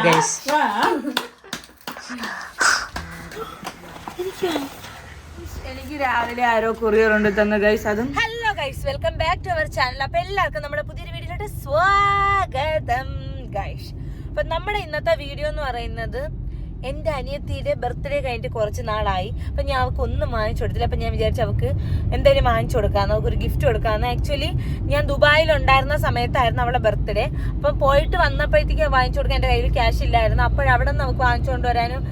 Guys എനിക്ക് രാവിലെ ആരോ courier ഉണ്ട് തന്ന ഗൈസ് അതും hello guys welcome back to our channel അപ്പൊ എല്ലാവർക്കും നമ്മുടെ പുതിയൊരു വീഡിയോയിലോട്ട് സ്വാഗതം ഗൈസ് അപ്പൊ നമ്മുടെ ഇന്നത്തെ വീഡിയോ എന്ന് പറയുന്നത് എന്റെ അനിയത്തിയുടെ ബർത്ത്ഡേ കഴിഞ്ഞിട്ട് കുറച്ച് നാളായി. അപ്പൊ ഞാൻ അവൾക്ക് ഒന്നും വാങ്ങിച്ചു കൊടുത്തില്ല. അപ്പൊ ഞാൻ വിചാരിച്ചു അവൾക്ക് എന്തെങ്കിലും വാങ്ങിച്ചു കൊടുക്കാന്ന് അവൾക്ക് ഒരു ഗിഫ്റ്റ് കൊടുക്കാന്ന്. ആക്ച്വലി ഞാൻ ദുബായിൽ ഉണ്ടായിരുന്ന സമയത്തായിരുന്നു അവളുടെ ബർത്ത്ഡേ അപ്പൊ പോയിട്ട് വന്നപ്പോഴത്തേക്ക് വാങ്ങിച്ചു കൊടുക്കാൻ എന്റെ കയ്യിൽ ക്യാഷ് ഇല്ലായിരുന്നു. അപ്പോഴവിടെ നിന്ന് നമുക്ക് വാങ്ങിച്ചു കൊണ്ടുവരാനും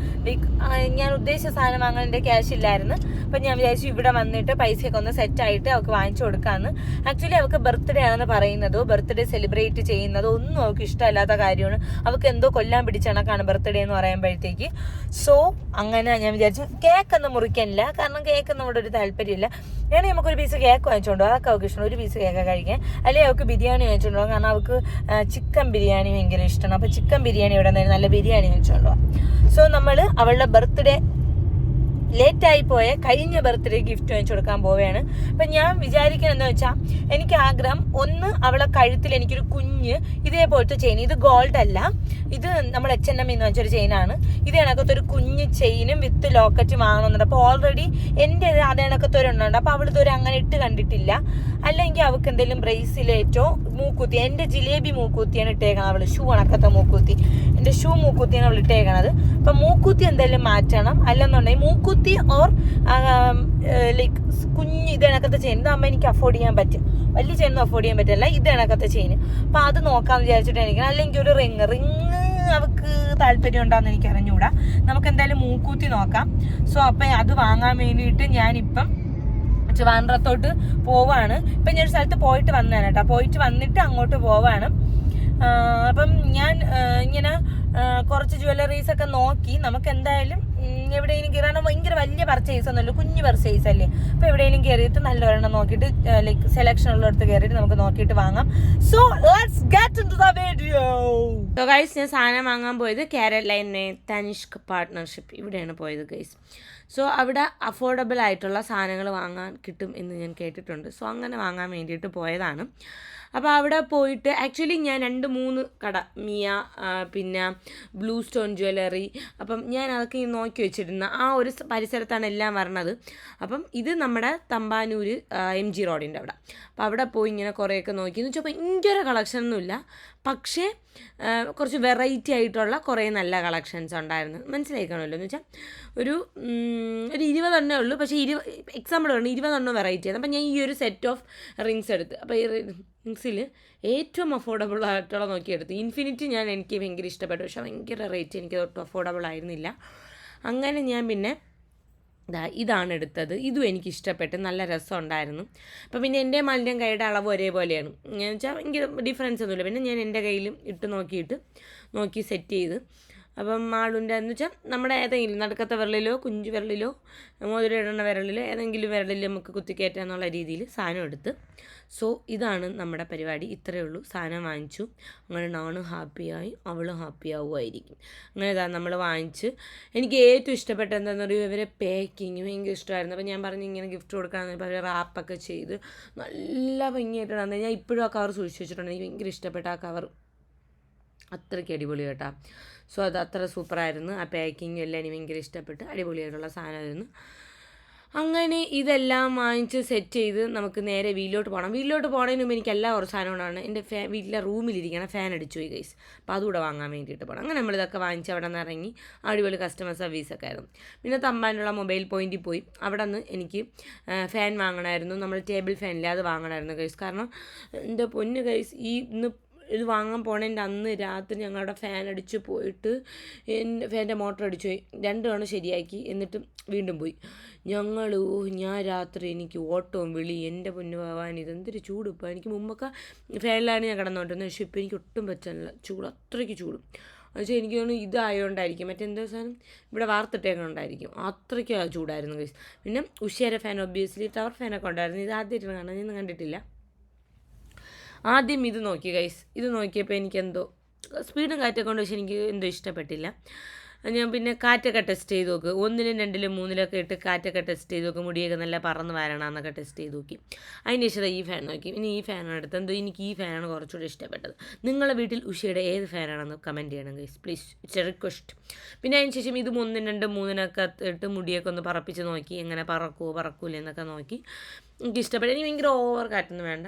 ഞാൻ ഉദ്ദേശിച്ച സാധനം വാങ്ങാൻ എന്റെ ക്യാഷ് ഇല്ലായിരുന്നു. അപ്പൊ ഞാൻ വിചാരിച്ചു ഇവിടെ വന്നിട്ട് പൈസയൊക്കെ ഒന്ന് സെറ്റ് ആയിട്ട് അവൾക്ക് വാങ്ങിച്ചു കൊടുക്കാന്ന്. ആക്ച്വലി അവൾക്ക് ബർത്ത്ഡേ ആണെന്ന് പറയുന്നതോ ബർത്ത്ഡേ സെലിബ്രേറ്റ് ചെയ്യുന്നതോ ഒന്നും അവൾക്ക് ഇഷ്ടമല്ലാത്ത കാര്യമാണ്. അവൾക്ക് എന്തോ കൊല്ലാൻ പിടിച്ച കണക്കാണ് ബർത്ത്ഡേ എന്ന് പറയുമ്പോഴത്തേക്ക്. സോ അങ്ങനെ ഞാൻ വിചാരിച്ചു കേക്ക് ഒന്നും മുറിക്കാനില്ല. കാരണം കേക്ക് നമ്മുടെ ഒരു താല്പര്യമില്ല. വേണമെങ്കിൽ നമുക്കൊരു പീസ് കേക്ക് വാങ്ങിച്ചോണ്ടോ അതൊക്കെ അവൾക്ക് ഇഷ്ടമാണ്. ഒരു പീസ് കേക്ക് കഴിക്കാൻ. അല്ലെങ്കിൽ അവൾക്ക് ബിരിയാണി വാങ്ങിച്ചോണ്ടോ കാരണം അവൾക്ക് ചിക്കൻ ബിരിയാണി ഭയങ്കര ഇഷ്ടമാണ്. അപ്പോൾ ചിക്കൻ ബിരിയാണി ഇവിടെ നല്ല ബിരിയാണി വാങ്ങിച്ചോണ്ടോ സോ നമ്മൾ അവളുടെ ബർത്ത്ഡേ ലേറ്റ് ആയി പോയ കഴിഞ്ഞ ബർത്ത്ഡേ ഗിഫ്റ്റ് വാങ്ങിച്ചു കൊടുക്കാൻ പോവുകയാണ്. അപ്പൊ ഞാൻ വിചാരിക്കുന്നത് എന്താ വെച്ചാൽ എനിക്ക് ആഗ്രഹം ഒന്ന് അവളെ കഴുത്തിൽ എനിക്കൊരു കുഞ്ഞ് ഇതേപോലത്തെ ചെയിൻ ഇത് ഗോൾഡ് അല്ല ഇത് നമ്മൾ എച്ച് എൻ എം എന്ന് വെച്ചൊരു ചെയിനാണ് ഇത് കണക്കത്തെ കുഞ്ഞ് ചെയിനും വിത്ത് ലോക്കറ്റും വാങ്ങണമെന്നുണ്ട് അപ്പോൾ ഓൾറെഡി എന്റെ അത് കണക്കത്തെ ഒരെണ്ണമുണ്ട് അപ്പോൾ അവൾ ഇതുവരെ അങ്ങനെ ഇട്ട് കണ്ടിട്ടില്ല. അല്ലെങ്കിൽ അവൾക്ക് എന്തെങ്കിലും ബ്രേസിലേറ്റോ മൂക്കുത്തി എന്റെ ജിലേബി മൂക്കുത്തിയാണ് ഇട്ടേക്കണത് അവൾ ഷൂ കണക്കത്തെ മൂക്കുത്തി. എന്റെ ഷൂ മൂക്കുത്തിയാണ് അവൾ ഇട്ടേക്കണത് അപ്പം മൂക്കുത്തി എന്തെങ്കിലും മാറ്റണം. അല്ലെന്നുണ്ടെങ്കിൽ മൂക്കുത്തി ഓർ ലൈക്ക് കുഞ്ഞ് ഇത് കണക്കത്തെ ചെയിൻ ഇതാകുമ്പോൾ എനിക്ക് അഫോർഡ് ചെയ്യാൻ പറ്റും. വലിയ ചെയിനൊന്നും അഫോർഡ് ചെയ്യാൻ പറ്റില്ല. ഇത് കണക്കത്തെ ചെയിൻ അപ്പം അത് നോക്കാമെന്ന് വിചാരിച്ചിട്ട് എനിക്ക് അല്ലെങ്കിൽ ഒരു റിങ് റിങ് അവൾക്ക് താല്പര്യം ഉണ്ടാകുന്ന എനിക്ക് അറിഞ്ഞുകൂടാ നമുക്ക് എന്തായാലും മൂക്കൂത്തി നോക്കാം. സോ അപ്പം അത് വാങ്ങാൻ വേണ്ടിയിട്ട് ഞാനിപ്പം ട്രിവാൻഡ്രത്തോട്ട് പോവാണ്. ഇപ്പം ഞാൻ ഒരു സ്ഥലത്ത് പോയിട്ട് വന്നതാണ് കേട്ടോ. പോയിട്ട് വന്നിട്ട് അങ്ങോട്ട് പോവാണ്. അപ്പം ഞാൻ ഇങ്ങനെ കുറച്ച് ജ്വല്ലറീസ് ഒക്കെ നോക്കി. നമുക്ക് എന്തായാലും എവിടെയെങ്കിലും കയറാൻ ഭയങ്കര വലിയ പർച്ചേസ് ഒന്നുമല്ല കുഞ്ഞു പർച്ചേസ് അല്ലേ? അപ്പൊ എവിടെയെങ്കിലും കയറിയിട്ട് നല്ല ഒരെണ്ണം നോക്കിയിട്ട് ലൈക്ക് സെലക്ഷൻ ഉള്ളിടത്ത് കയറിയിട്ട് നമുക്ക് നോക്കിയിട്ട് വാങ്ങാം. So let's get into the video so guys ഞാൻ സാധനം വാങ്ങാൻ പോയത് കാരലൈനെ തനിഷ്ക് പാർട്ട്ണർഷിപ്പ് ഇവിടെയാണ് പോയത് ഗൈസ് സോ അവിടെ അഫോർഡബിൾ ആയിട്ടുള്ള സാധനങ്ങൾ വാങ്ങാൻ കിട്ടും എന്ന് ഞാൻ കേട്ടിട്ടുണ്ട്. സോ അങ്ങനെ വാങ്ങാൻ വേണ്ടിയിട്ട് പോയതാണ്. അപ്പോൾ അവിടെ പോയിട്ട് ആക്ച്വലി ഞാൻ രണ്ട് മൂന്ന് കട മിയ പിന്നെ ബ്ലൂ സ്റ്റോൺ ജ്വല്ലറി അപ്പം ഞാൻ അതൊക്കെ നോക്കി വെച്ചിരുന്ന ആ ഒരു പരിസരത്താണ് എല്ലാം വരണത്. അപ്പം ഇത് നമ്മുടെ തമ്പാനൂർ എം ജി റോഡിന്റെ അവിടെ. അപ്പോൾ അവിടെ പോയി ഇങ്ങനെ കുറേയൊക്കെ നോക്കി. എന്ന് വെച്ചപ്പോൾ ഭയങ്കര കളക്ഷൻ ഒന്നുമില്ല. പക്ഷേ കുറച്ച് വെറൈറ്റി ആയിട്ടുള്ള കുറേ നല്ല കളക്ഷൻസ് ഉണ്ടായിരുന്നു. മനസ്സിലാക്കണമല്ലോ എന്ന് വെച്ചാൽ ഒരു ഒരു ഇരുപതെണ്ണേ ഉള്ളൂ. പക്ഷേ ഇരുപ എക്സാമ്പിൾ പറഞ്ഞു ഇരുപതെണ്ണം വെറൈറ്റി ആയിരുന്നു. അപ്പം ഞാൻ ഈ ഒരു സെറ്റ് ഓഫ് റിങ്സ് എടുത്ത് അപ്പോൾ ഈ റിങ്സിൽ ഏറ്റവും അഫോർഡബിൾ ആയിട്ടുള്ള നോക്കിയെടുത്ത് ഇൻഫിനിറ്റി ഞാൻ എനിക്ക് ഭയങ്കര ഇഷ്ടപ്പെട്ടു. പക്ഷേ ഭയങ്കര റേറ്റ് എനിക്ക് ഒട്ടും അഫോർഡബിൾ ആയിരുന്നില്ല. അങ്ങനെ ഞാൻ പിന്നെ ഇതാണ് എടുത്തത്. ഇതും എനിക്ക് ഇഷ്ടപ്പെട്ട് നല്ല രസമുണ്ടായിരുന്നു. അപ്പോൾ പിന്നെ എന്റെ മലിനം കൈയുടെ അളവ് ഒരേപോലെയാണ്. എന്ന് വെച്ചാൽ എനിക്ക് ഡിഫറൻസ് ഒന്നുമില്ല. പിന്നെ ഞാൻ എന്റെ കയ്യിലും ഇട്ട് നോക്കിയിട്ട് നോക്കി സെറ്റ് ചെയ്ത്. അപ്പം ആളുണ്ട് എന്ന് വെച്ചാൽ നമ്മുടെ ഏതെങ്കിലും നടുക്കത്തെ വിരലിലോ കുഞ്ചു വിരലിലോ മോതിരിടുന്ന വിരലിലോ ഏതെങ്കിലും വിരലിൽ നമുക്ക് കുത്തിക്കയറ്റാന്നുള്ള രീതിയിൽ സാധനം എടുത്ത് സോ ഇതാണ് നമ്മുടെ പരിപാടി. ഇത്രയേ ഉള്ളൂ. സാധനം വാങ്ങിച്ചു. അങ്ങനെ നാണും ഹാപ്പിയായി അവളും ഹാപ്പി ആവുമായിരിക്കും അങ്ങനെ ഇതാ നമ്മൾ വാങ്ങിച്ച്. എനിക്ക് ഏറ്റവും ഇഷ്ടപ്പെട്ട എന്താണെന്ന് പറയുക ഇവരെ പാക്കിങ് ഭയങ്കര ഇഷ്ടമായിരുന്നു. അപ്പോൾ ഞാൻ പറഞ്ഞു ഇങ്ങനെ ഗിഫ്റ്റ് കൊടുക്കാമെന്ന് പറഞ്ഞാൽ റാപ്പൊക്കെ ചെയ്ത് നല്ല ഭംഗിയായിട്ടാണ് ഞാൻ ഇപ്പോഴും ആ കവർ സൂക്ഷിച്ച് വെച്ചിട്ടുണ്ട്. എനിക്ക് ഭയങ്കര ഇഷ്ടപ്പെട്ട ആ കവർ അത്രയ്ക്ക് അടിപൊളി കേട്ടോ. സോ അത് അത്ര സൂപ്പറായിരുന്നു. ആ പാക്കിങ് എല്ലാം എനിക്ക് ഭയങ്കര ഇഷ്ടപ്പെട്ട് അടിപൊളിയായിട്ടുള്ള സാധനമായിരുന്നു. അങ്ങനെ ഇതെല്ലാം വാങ്ങിച്ച് സെറ്റ് ചെയ്ത് നമുക്ക് നേരെ വീട്ടിലോട്ട് പോകണം വീട്ടിലോട്ട് പോകണതിന് മുമ്പ് എനിക്ക് എല്ലാ കുറച്ച് സാധനങ്ങളാണ് എന്റെ ഫാ വീട്ടിലെ റൂമിലിരിക്കണം ഫാൻ അടിച്ചു പോയി ഗൈസ് അപ്പോൾ അതുകൂടെ വാങ്ങാൻ വേണ്ടിയിട്ട് പോകണം അങ്ങനെ നമ്മളിതൊക്കെ വാങ്ങിച്ച് അവിടെ നിന്ന് ഇറങ്ങി അടിപൊളി കസ്റ്റമർ സർവീസൊക്കെ ആയിരുന്നു. പിന്നെ തമ്പാനുള്ള മൊബൈൽ പോയിന്റിൽ പോയി. അവിടെ നിന്ന് എനിക്ക് ഫാൻ വാങ്ങണമായിരുന്നു. നമ്മൾ ടേബിൾ ഫാനില്ലാതെ അത് വാങ്ങണമായിരുന്നു ഗൈസ് കാരണം എന്റെ പൊന്ന് ഗൈസ് ഈ ഇന്ന് ഇത് വാങ്ങാൻ പോണതിന്റെ അന്ന് രാത്രി ഞങ്ങളുടെ ഫാൻ അടിച്ച് പോയിട്ട് എന്റെ ഫാന്റെ മോട്ടർ അടിച്ചു പോയി. രണ്ട് തവണ ശരിയാക്കി. എന്നിട്ട് വീണ്ടും പോയി. ഞങ്ങൾ ഞാൻ രാത്രി എനിക്ക് ഓട്ടവും വിളി എന്റെ പൊന്നു പോവാൻ ഇതെന്തൊരു ചൂട് ഇപ്പോൾ എനിക്ക് മുമ്പൊക്കെ ഫാനിലാണ് ഞാൻ കിടന്നുകൊണ്ടിരുന്നത് പക്ഷേ ഇപ്പോൾ എനിക്ക് ഒട്ടും പറ്റാനില്ല. ചൂട് അത്രയ്ക്ക് ചൂട്. പക്ഷേ എനിക്ക് തോന്നുന്നു ഇതായതുകൊണ്ടായിരിക്കും മറ്റെന്തോ സാധനം? ഇവിടെ വാർത്തിട്ടേക്കൊണ്ടായിരിക്കും അത്രയ്ക്ക് ചൂടായിരുന്നു പിന്നെ ഉഷേര ഫാൻ ഒബിയസ്ലി ടവർ ഫാനൊക്കെ ഉണ്ടായിരുന്നു. ഇത് ആദ്യമായിട്ടാണ് കാണാൻ ഞാൻ കണ്ടിട്ടില്ല. ആദ്യം ഇത് നോക്കി ഗൈസ് ഇത് നോക്കിയപ്പോൾ എനിക്കെന്തോ സ്പീഡും കാറ്റൊക്കെ കൊണ്ട് പക്ഷേ എനിക്ക് എന്തോ ഇഷ്ടപ്പെട്ടില്ല. ഞാൻ പിന്നെ കാറ്റൊക്കെ ടെസ്റ്റ് ചെയ്ത് നോക്ക്. ഒന്നിലും രണ്ടിലും മൂന്നിലൊക്കെ ഇട്ട് കാറ്റൊക്കെ ടെസ്റ്റ് ചെയ്ത് നോക്ക്. മുടിയൊക്കെ നല്ല പറന്ന് വരണമെന്നൊക്കെ ടെസ്റ്റ് ചെയ്ത് നോക്കി. അതിന് ശേഷം ഈ ഫാൻ നോക്കി. ഇനി ഈ ഫാനാണ് എടുത്തത്. എന്തോ എനിക്ക് ഈ ഫാനാണ് കുറച്ചുകൂടി ഇഷ്ടപ്പെട്ടത്. നിങ്ങളുടെ വീട്ടിൽ ഉഷയുടെ ഏത് ഫാനാണെന്ന് കമന്റ് ചെയ്യണം ഗൈസ് പ്ലീസ് ഇറ്റ്സ് റിക്വസ്റ്റ് പിന്നെ അതിന് ശേഷം ഇത് ഒന്നും രണ്ടും മൂന്നിനൊക്കെ ഇട്ട് മുടിയൊക്കെ ഒന്ന് പറപ്പിച്ച് നോക്കി. എങ്ങനെ പറക്കുമോ പറക്കൂല എന്നൊക്കെ നോക്കി. എനിക്ക് ഇഷ്ടപ്പെട്ടു എനിക്ക് ഭയങ്കര ഓവർ കാറ്റൊന്നും വേണ്ട.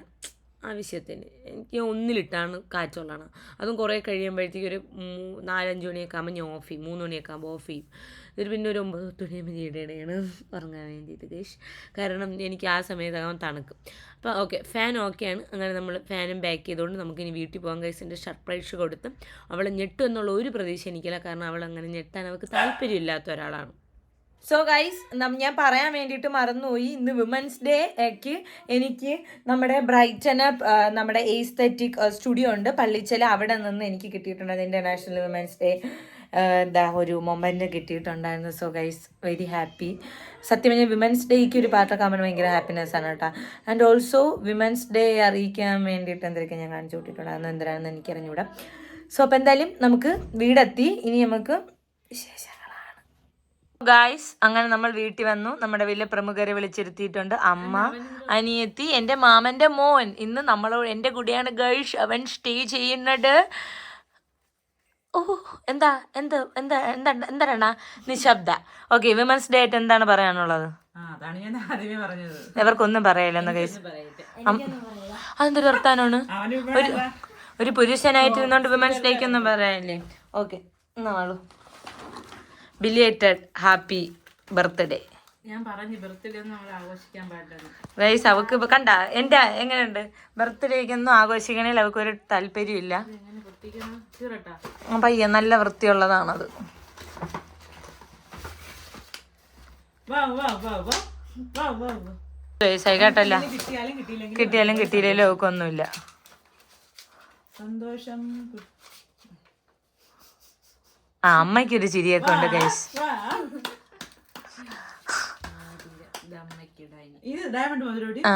ആവശ്യത്തിന് എനിക്ക് ഒന്നിലിട്ടാണ് കാച്ചോളാണ്. അതും കുറേ കഴിയുമ്പോഴത്തേക്ക് ഒരു മൂ- നാലഞ്ച് മണിയൊക്കെ ആകുമ്പോൾ ഞാൻ ഓഫ് ചെയ്യും. മൂന്ന് മണിയൊക്കെ ആകുമ്പോൾ ഓഫ് ചെയ്യും. എന്നിട്ട് പിന്നെ ഒരു ഒമ്പത് പത്ത് മണിയാകുമ്പോൾ ചെയ്യണേണ് ഉറങ്ങാൻ വേണ്ടിയിട്ട് ഗേഷ് കാരണം എനിക്ക് ആ സമയത്താകുമ്പോൾ തണുക്കും. അപ്പോൾ ഓക്കെ ഫാൻ ഓക്കെയാണ് അങ്ങനെ നമ്മൾ ഫാനും ബാക്ക് ചെയ്തുകൊണ്ട് നമുക്കിനി വീട്ടിൽ പോകാൻ കഴിച്ചതിന്റെ സർപ്രൈസ് കൊടുത്ത് അവളെ ഞെട്ടും എന്നുള്ള ഒരു പ്രതീക്ഷ എനിക്കില്ല. കാരണം അവൾ അങ്ങനെ ഞെട്ടാൻ അവൾക്ക് താല്പര്യമില്ലാത്ത ഒരാളാണ്. സോ ഗൈസ് ഞാൻ പറയാൻ വേണ്ടിയിട്ട് മറന്നുപോയി. ഇന്ന് വിമൻസ് ഡേക്ക് എനിക്ക് നമ്മുടെ ബ്രൈറ്റന് നമ്മുടെ എയ്സ്തറ്റിക് സ്റ്റുഡിയോ ഉണ്ട്. പള്ളിച്ചല അവിടെ നിന്ന് എനിക്ക് കിട്ടിയിട്ടുണ്ട് അത് ഇന്റർനാഷണൽ വിമൻസ് ഡേ എന്താ ഒരു മൊമെന്റ് കിട്ടിയിട്ടുണ്ടായിരുന്നു. സോ ഗൈസ് വെരി ഹാപ്പി സത്യം പറഞ്ഞാൽ വിമൻസ് ഡേക്ക് ഒരു പാട്ടൊക്കെ ആകുമ്പോൾ ഭയങ്കര ഹാപ്പിനെസ് ആണ് കേട്ടോ. ആൻഡ് ഓൾസോ വിമൻസ് ഡേ അറിയിക്കാൻ വേണ്ടിയിട്ട് എന്തൊക്കെ ഞാൻ കാണിച്ചു കൂട്ടിയിട്ടുണ്ടായിരുന്നു എന്തിനാണെന്ന് എനിക്കറിഞ്ഞൂടാ. സോ അപ്പോൾ എന്തായാലും നമുക്ക് വീടെത്തി. ഇനി നമുക്ക് വിശേഷങ്ങളാണ് ഗായ്സ് അങ്ങനെ നമ്മൾ വീട്ടിൽ വന്നു. നമ്മുടെ വലിയ പ്രമുഖരെ വിളിച്ചിരുത്തിയിട്ടുണ്ട്. അമ്മ അനിയത്തി എന്റെ മാമന്റെ മോൻ. ഇന്ന് നമ്മളോട് എന്റെ കൂടെയാണ് ഗൈഷ് അവൻ സ്റ്റേ ചെയ്യുന്നത്. ഓ എന്താ എന്ത് എന്താ എന്താ എന്താണാ നിശബ്ദ. ഓക്കെ വിമൻസ് ഡേ ആയിട്ട് എന്താണ് പറയാനുള്ളത്? എവർക്കൊന്നും പറയില്ലെന്ന് ഗൈസ് അതെന്തൊരു വർത്താനാണ്? ഒരു ഒരു പുരുഷനായിട്ട് നിന്നോണ്ട് വിമൻസ് ഡേക്ക് ഒന്നും പറയാനില്ലേ ഓക്കെ നാളു ബിലിയേറ്റഡ് ഹാപ്പി ബർത്ത്ഡേ ഞാൻ പറഞ്ഞു ബർത്ത്ഡേ ഒന്നും നമ്മൾ ആഘോഷിക്കാൻ പാടില്ല ഗൈസ് അവക്ക് കണ്ട എന്റെ എങ്ങനെയുണ്ട്? ബർത്ത്ഡേക്കൊന്നും ആഘോഷിക്കണേൽ അവൾക്ക് ഒരു താല്പര്യമില്ല പയ്യ നല്ല വൃത്തിയുള്ളതാണത്. കേട്ടല്ല. കിട്ടിയാലും കിട്ടിയില്ലെങ്കിലും അവക്കൊന്നുമില്ല സന്തോഷം. ആ അമ്മയ്ക്കൊരു ചിരിയൊക്കെ ഉണ്ട് ഗൈസ്. ആ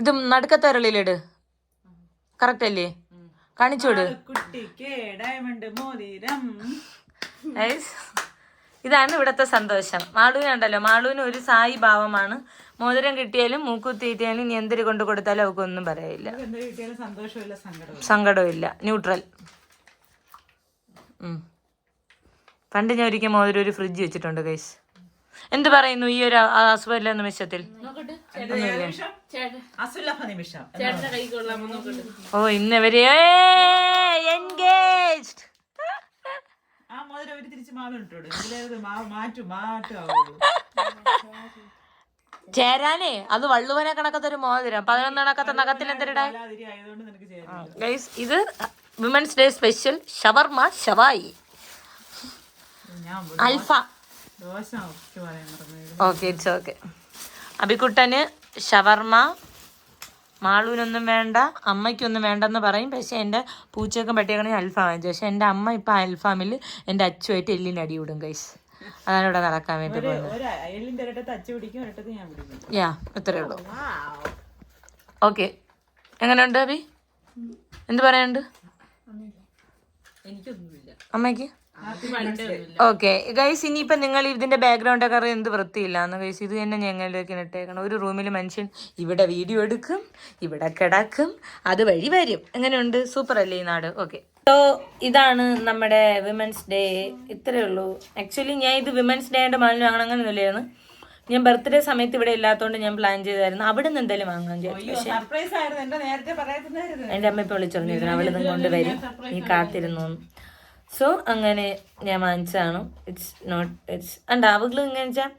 ഇത് നടുക്കത്തരളിലിട് കറക്റ്റ് അല്ലേ? കാണിച്ചോട്. ഇതാണ് ഇവിടത്തെ സന്തോഷം. മാളുവിനുണ്ടല്ലോ മാളുവിന് ഒരു സായി ഭാവമാണ്. മോതിരം കിട്ടിയാലും മൂക്കുത്തി കിട്ടിയാലും ഇനി എന്തിരി കൊണ്ട് കൊടുത്താലും അവൾക്കൊന്നും പറയില്ല. സങ്കടമില്ല. ന്യൂട്രൽ ഉം. പണ്ട് ഞാൻ ഒരിക്കൽ മോതിരം ഒരു ഫ്രിഡ്ജ് വെച്ചിട്ടുണ്ട് ഗൈസ് എന്ത് പറയുന്നു ഈ ഒരു അസുഖമില്ല നിമിഷത്തിൽ? ഓ എൻഗേജ്ഡ് മാറ്റാവുള്ളൂ. ചേരാനേ അത് വള്ളുവനെ കണക്കത്തെ ഒരു മോതിരം. പതിനൊന്നണക്കത്തെ നഖത്തിൽ എന്തിരടാ ഗൈസ് ഇത് വിമൻസ് ഡേ സ്പെഷ്യൽ ഷവർമ ഷവായി. അൽഫ. Okay it's okay. അബിക്കുട്ടന് ഷവർമ മാളൂനൊന്നും വേണ്ട അമ്മയ്ക്കൊന്നും വേണ്ടെന്ന് പറയും. പക്ഷെ എന്റെ പൂച്ചയൊക്കെ പട്ടിയാണെങ്കിൽ അൽഫാം വാങ്ങിച്ചു പക്ഷെ എന്റെ അമ്മ ഇപ്പം അൽഫാമിൽ എന്റെ അച്ചുമായിട്ട് എല്ലിന് അടി വിടും കൈസ് അതാണ് ഇവിടെ നടക്കാൻ വേണ്ടി പോകുന്നത്. യാ ഇത്രയേ ഉള്ളൂ. ഓക്കെ. എങ്ങനെയുണ്ട് അബി എന്ത് പറയാനുണ്ട്? അമ്മയ്ക്ക്? ഓക്കെ ഗൈസ് ഇനിയിപ്പം നിങ്ങൾ ഇതിന്റെ ബാക്ക്ഗ്രൗണ്ട് ഒക്കെ അറിയാം എന്ത് വൃത്തിയില്ലാന്ന് ഗൈസ് ഇത് തന്നെ ഞങ്ങളിലേക്ക് ഇട്ടേക്കണം ഒരു റൂമിൽ മനുഷ്യൻ ഇവിടെ വീഡിയോ എടുക്കും ഇവിടെ കിടക്കും അത് വഴി വരും. എങ്ങനെയുണ്ട്? സൂപ്പർ അല്ലേ ഈ നാട്? ഓക്കെ സോ ഇതാണ് നമ്മുടെ വിമൻസ് ഡേ ഇത്രയേ ഉള്ളൂ. ആക്ച്വലി ഞാൻ ഇത് വിമൻസ് ഡേ ആയിട്ട് മാലിന്യം വാങ്ങണം അങ്ങനെയൊന്നുമില്ലായിരുന്നു. ഞാൻ ബർത്ത്ഡേ സമയത്ത് ഇവിടെ ഇല്ലാത്തതുകൊണ്ട് ഞാൻ പ്ലാൻ ചെയ്തായിരുന്നു. അവിടെ നിന്ന് എന്തായാലും വാങ്ങാൻ പക്ഷേ സർപ്രൈസ് ആയിരുന്നു. എന്റെ നേരത്തെ പറയാത്തതായിരുന്നു എന്റെ അമ്മ ഇപ്പോൾ വിളിച്ചറിഞ്ഞിരുന്നു അവളിതും കൊണ്ടുവരും നീ കാത്തിരുന്നു. സോ അങ്ങനെ ഞാൻ വാങ്ങിച്ചതാണ്. ഇറ്റ്സ് നോട്ട് ഇറ്റ്സ് അണ്ട അവൾക്ക് എങ്ങനെ വെച്ചാൽ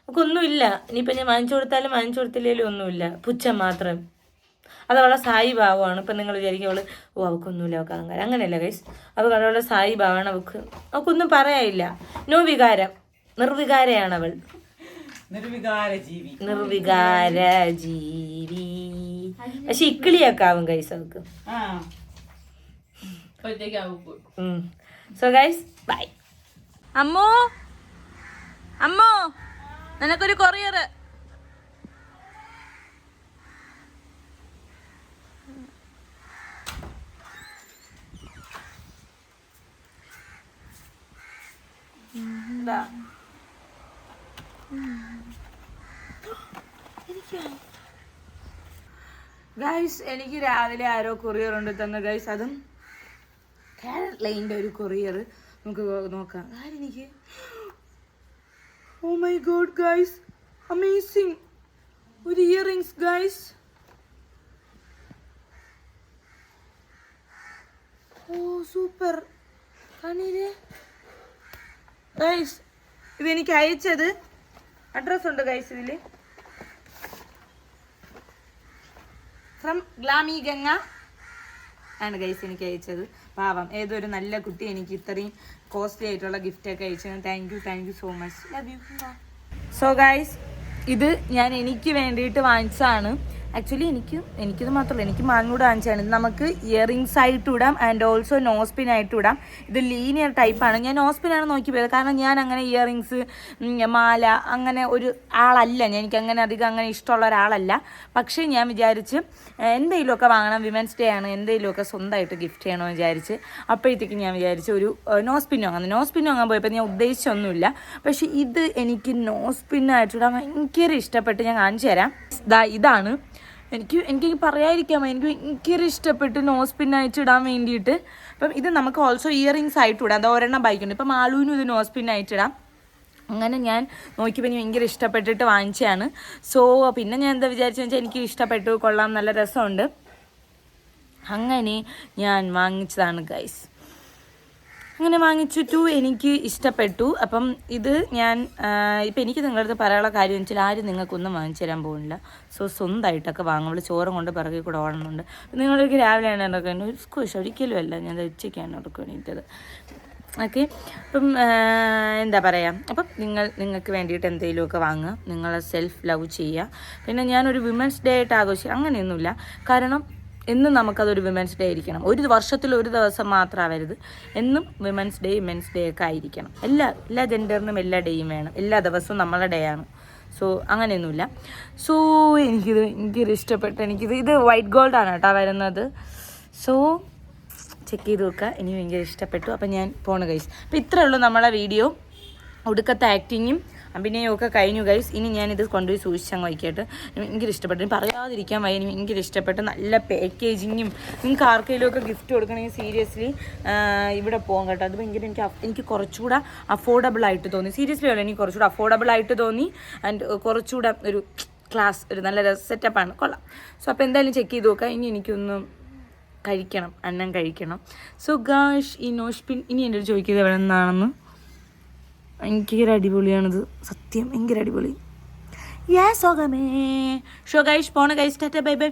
നമുക്കൊന്നുമില്ല. ഇനിയിപ്പോൾ ഞാൻ വാങ്ങിച്ചു കൊടുത്താലും വാങ്ങിച്ചു കൊടുത്തില്ലെങ്കിലും ഒന്നുമില്ല. പുച്ഛം മാത്രം. അത് അവളെ സായി ഭാവമാണ്. ഇപ്പം നിങ്ങൾ വിചാരിക്കും അവൾ ഓ അവൾക്കൊന്നുമില്ല അവൾക്ക് അഹങ്കാരം. അങ്ങനെയല്ല ഗൈസ് അവൾക്ക് അവളുടെ സായി ഭാവമാണ്. അവൾക്ക് അവൾക്കൊന്നും പറയാനില്ല. നോ വികാരം. നിർവികാരയാണ് അവൾ. നിർവികാര ജീവി. നിർവികാര ജീവി. പക്ഷെ ഇക്കിളിയൊക്കെ ആവും ഗൈസ് അവൾക്ക്. ആ. സോ ഗൈസ് ബൈ അമ്മോ അമ്മോ നിനക്കൊരു കൊറിയർ ഇതാ ഗൈസ് എനിക്ക് രാവിലെ ആരോ കൊറിയർ ഉണ്ട് തന്ന. ഗൈസ് അതും ലൈന്റെ ഒരു കൊറിയർ നമുക്ക് നോക്കാം. ആരെനിക്ക് oh my God guys amazing ഒരു ഇയറിങ്സ് ഗൈസ് ഓ സൂപ്പർ കണ്ണീര് ഗൈസ് ഇതെനിക്ക് അയച്ചത് അഡ്രസ് ഉണ്ട് ഗൈസ് ഇതിൽ ഫ്രം ഗ്ലാമി ഗംഗ ആണ് ഗൈസ് എനിക്ക് അയച്ചത്. പാവം. ഏതൊരു നല്ല കുട്ടി എനിക്ക് ഇത്രയും കോസ്റ്റ്ലി ആയിട്ടുള്ള ഗിഫ്റ്റ് ഒക്കെ അയച്ചു thank you thank you so much love you so guys ഇത് ഞാൻ എനിക്ക് വേണ്ടിയിട്ട് വാങ്ങിച്ചതാണ്. ആക്ച്വലി എനിക്ക് എനിക്കിത് മാത്രമല്ല എനിക്ക് മാങ്ങൂട് ആണ് ഇത് നമുക്ക് ഇയറിങ്സ് ആയിട്ട് ഇടാം ആൻഡ് ഓൾസോ നോസ്പിൻ ആയിട്ട് ഇടാം. ഇത് ലീനിയർ ടൈപ്പാണ് ഞാൻ നോസ്പിനാണ് നോക്കി പോയത്. കാരണം ഞാൻ അങ്ങനെ ഇയറിങ്സ് മാല അങ്ങനെ ഒരു ആളല്ല. ഞാൻ എനിക്ക് അങ്ങനെ അധികം അങ്ങനെ ഇഷ്ടമുള്ള ഒരാളല്ല. പക്ഷേ ഞാൻ വിചാരിച്ച് എന്തെങ്കിലുമൊക്കെ വാങ്ങണം. വിമൻസ് ഡേ ആണ്. എന്തെങ്കിലുമൊക്കെ സ്വന്തമായിട്ട് ഗിഫ്റ്റ് ചെയ്യണമെന്ന് വിചാരിച്ച്. അപ്പോഴത്തേക്ക് ഞാൻ വിചാരിച്ച് ഒരു നോസ്പിൻ വാങ്ങാം. നോസ്പിൻ വാങ്ങാൻ പോയപ്പോൾ ഞാൻ ഉദ്ദേശിച്ചൊന്നുമില്ല. പക്ഷേ ഇത് എനിക്ക് നോസ്പിൻ നോസ്പിന്നായിട്ടിടാൻ ഭയങ്കര ഇഷ്ടപ്പെട്ട് ഞാൻ കാണിച്ചു തരാം. ഇതാണ് എനിക്ക് എനിക്ക് പറയാതിരിക്കാമോ? എനിക്ക് ഭയങ്കര ഇഷ്ടപ്പെട്ട് നോസ് പിൻ അയച്ച് ഇടാൻ വേണ്ടിയിട്ട്. അപ്പം ഇത് നമുക്ക് ഓൾസോ ഇയറിങ്സ് ആയിട്ട് ഇടാം. അത് ഒരെണ്ണം ബൈക്കുണ്ട്. ഇപ്പം മാളൂനും ഇത് നോസ് പിൻ അയച്ചിടാം അങ്ങനെ ഞാൻ നോക്കിയപ്പോൾ എനിക്ക് ഭയങ്കര ഇഷ്ടപ്പെട്ടിട്ട് വാങ്ങിച്ചതാണ്. സോ പിന്നെ ഞാൻ എന്താ വിചാരിച്ചെന്ന് വെച്ചാൽ എനിക്ക് ഇഷ്ടപ്പെട്ടു. കൊള്ളാം. നല്ല രസമുണ്ട്. അങ്ങനെ ഞാൻ വാങ്ങിച്ചതാണ് ഗൈസ് അങ്ങനെ വാങ്ങിച്ചിട്ടു എനിക്ക് ഇഷ്ടപ്പെട്ടു. അപ്പം ഇത് ഞാൻ ഇപ്പം എനിക്ക് നിങ്ങളുടെ അടുത്ത് പറയാനുള്ള കാര്യം വെച്ചാൽ ആരും നിങ്ങൾക്കൊന്നും വാങ്ങിച്ചു തരാൻ പോകുന്നില്ല. സോ സ്വന്തമായിട്ടൊക്കെ വാങ്ങുമ്പോൾ ചോറും കൊണ്ട് പിറകെ കൂടെ ഓടുന്നുണ്ട് നിങ്ങൾക്ക് രാവിലെയാണ് ഇറക്കുന്നത് ഒരു സ്കൂഷ് ഒരിക്കലും അല്ല. ഞാൻ ഉച്ചയ്ക്കാണ് ഇറക്കുക എണീറ്റത്. ഓക്കെ? അപ്പം എന്താ പറയുക അപ്പം നിങ്ങൾ നിങ്ങൾക്ക് വേണ്ടിയിട്ട് എന്തെങ്കിലുമൊക്കെ വാങ്ങുക. നിങ്ങളെ സെൽഫ് ലവ് ചെയ്യുക. പിന്നെ ഞാനൊരു വിമൻസ് ഡേ ആയിട്ട് ആഘോഷിക്കുക. അങ്ങനെയൊന്നുമില്ല. കാരണം എന്നും നമുക്കതൊരു വിമൻസ് ഡേ ആയിരിക്കണം. ഒരു വർഷത്തിൽ ഒരു ദിവസം മാത്രമാവരുത് എന്നും വിമൻസ് ഡേ മെൻസ് ഡേ ഒക്കെ ആയിരിക്കണം. എല്ലാ എല്ലാ ജെൻഡറിനും എല്ലാ ഡേയും വേണം. എല്ലാ ദിവസവും നമ്മളെ ഡേ ആണ്. സോ അങ്ങനെയൊന്നുമില്ല. സോ എനിക്കിത് എനിക്കിത് ഇഷ്ടപ്പെട്ടു. എനിക്കിത് ഇത് വൈറ്റ് ഗോൾഡ് ആണ് കേട്ടോ വരുന്നത്. സോ ചെക്ക് ചെയ്ത് നോക്കുക. എനിക്ക് ഭയങ്കര ഇഷ്ടപ്പെട്ടു. അപ്പം ഞാൻ പോണ കഴിച്ചു അപ്പം ഇത്രയേ ഉള്ളൂ നമ്മളെ വീഡിയോ ഒടുക്കത്തെ ആക്ടിങ്ങും അഭിനയവും ഒക്കെ കഴിഞ്ഞു ഗൈസ് ഇനി ഞാനിത് കൊണ്ടുപോയി സൂക്ഷിച്ചങ്ങ് വയ്ക്കട്ടെ. എനിക്ക് ഇഷ്ടപ്പെട്ടു. പറയാതിരിക്കാൻ വയ്യ. എനിക്ക് ഇഷ്ടപ്പെട്ട് നല്ല പാക്കേജിങ്ങും നിങ്ങൾക്ക് ആർക്കെങ്കിലും ഒക്കെ ഗിഫ്റ്റ് കൊടുക്കണമെങ്കിൽ സീരിയസ്ലി ഇവിടെ പോകാം കേട്ടോ. അത് ഭയങ്കര എനിക്ക് എനിക്ക് കുറച്ചുകൂടെ അഫോർഡബിൾ ആയിട്ട് തോന്നി. സീരിയസ്ലി അല്ല എനിക്ക് കുറച്ചുകൂടെ അഫോർഡബിൾ ആയിട്ട് തോന്നി. ആൻഡ് കുറച്ചുകൂടെ ഒരു ക്ലാസ് ഒരു നല്ല സെറ്റപ്പാണ് കൊള്ളാം. സോ അപ്പോൾ എന്തായാലും ചെക്ക് ചെയ്ത് നോക്കാം. ഇനി എനിക്കൊന്ന് കഴിക്കണം. അന്നം കഴിക്കണം. സോ ഗാഷ് ഈ നോഷ്പിൻ ഇനി എന്റെ ചോദിക്കുന്നത് എവിടെ നിന്നാണെന്ന് ഭയങ്കര അടിപൊളിയാണിത്. സത്യം ഭയങ്കര അടിപൊളി. സോഗമേ. ഷോ ഗൈഷ് പോണ ഗൈസ് ടാറ്റ ബൈ ബൈ.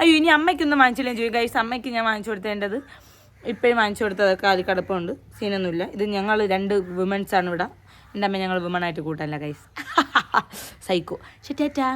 അയ്യോ ഇനി അമ്മയ്ക്കൊന്നും വാങ്ങിച്ചില്ല ചോദിക്കും ഗൈസ് അമ്മയ്ക്ക് ഞാൻ വാങ്ങിച്ചു കൊടുത്തേണ്ടത്. ഇപ്പോഴും വാങ്ങിച്ചു കൊടുത്തതൊക്കെ അതിൽ കിടപ്പുണ്ട്. സീനൊന്നുമില്ല. ഇത് ഞങ്ങൾ രണ്ട് വുമൻസ് ആണ് ഇവിടെ. എന്റെ അമ്മ ഞങ്ങൾ വുമൺ ആയിട്ട് കൂട്ടല്ല ഗൈസ് സൈക്കോ ശരി ടാറ്റാ.